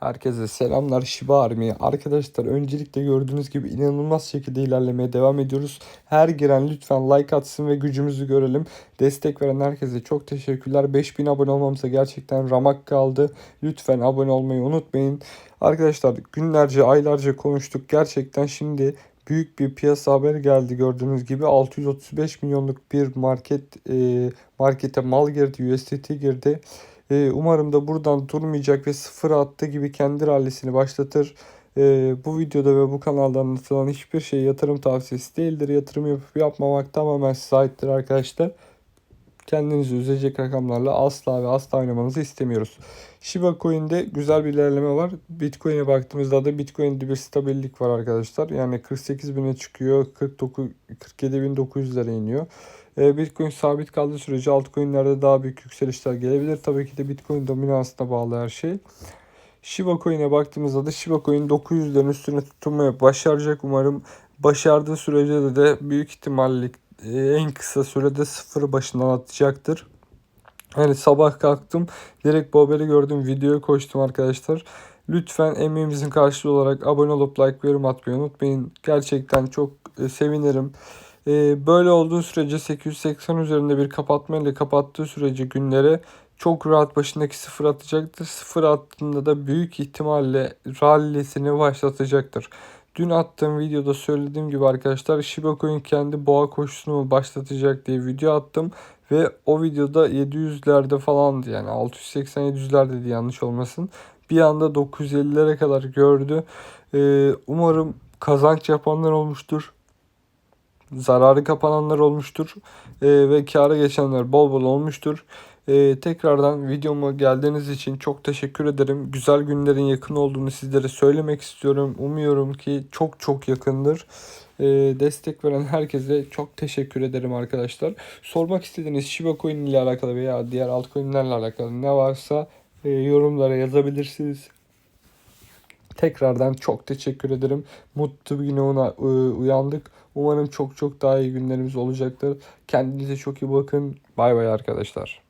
Herkese selamlar Shiba Army. Arkadaşlar öncelikle gördüğünüz gibi inanılmaz şekilde ilerlemeye devam ediyoruz. Her giren lütfen like atsın ve gücümüzü görelim. Destek veren herkese çok teşekkürler. 5000 abone olmamıza gerçekten ramak kaldı. Lütfen abone olmayı unutmayın. Arkadaşlar günlerce aylarca konuştuk. Gerçekten şimdi büyük bir piyasa haberi geldi gördüğünüz gibi 635 milyonluk bir market e, markete mal girdi USDT girdi. Ee, umarım da buradan durmayacak ve sıfır attığı gibi kendi rallisini başlatır. Ee, bu videoda ve bu kanalda anlatılan hiçbir şey yatırım tavsiyesi değildir. Yatırım yapıp yapmamak tamamen size aittir arkadaşlar. Kendinizi üzecek rakamlarla asla ve asla oynamanızı istemiyoruz. Shiba Coin'de güzel bir ilerleme var. Bitcoin'e baktığımızda da Bitcoin'de bir stabillik var arkadaşlar. Yani 48 bine çıkıyor, 49 47.900'lere iniyor. E, Bitcoin sabit kaldığı sürece altcoin'lerde daha büyük yükselişler gelebilir. Tabii ki de Bitcoin dominansına bağlı her şey. Shiba Coin'e baktığımızda da Shiba Coin 900'lerin üstüne tutunmaya başaracak. Umarım başardığı sürece de, de büyük ihtimalle e, en kısa sürede sıfır başından atacaktır. Yani sabah kalktım direkt bu gördüm videoya koştum arkadaşlar. Lütfen emeğimizin karşılığı olarak abone olup like ve yorum atmayı unutmayın. Gerçekten çok e, sevinirim. E, böyle olduğu sürece 880 üzerinde bir kapatma ile kapattığı sürece günlere çok rahat başındaki sıfır atacaktır. Sıfır attığında da büyük ihtimalle rallisini başlatacaktır. Dün attığım videoda söylediğim gibi arkadaşlar Shiba Coin kendi boğa koşusunu başlatacak diye video attım. Ve o videoda 700'lerde falandı yani 680-700'lerdeydi yanlış olmasın. Bir anda 950'lere kadar gördü. Ee, umarım kazanç yapanlar olmuştur. Zararı kapananlar olmuştur. Ee, ve kâra geçenler bol bol olmuştur. Ee, tekrardan videoma geldiğiniz için çok teşekkür ederim. Güzel günlerin yakın olduğunu sizlere söylemek istiyorum. Umuyorum ki çok çok yakındır. Ee, destek veren herkese çok teşekkür ederim arkadaşlar. Sormak istediğiniz Shiba Coin ile alakalı veya diğer altcoin'lerle alakalı ne varsa e, yorumlara yazabilirsiniz. Tekrardan çok teşekkür ederim. Mutlu bir güne ona e, uyandık. Umarım çok çok daha iyi günlerimiz olacaktır. Kendinize çok iyi bakın. Bay bay arkadaşlar.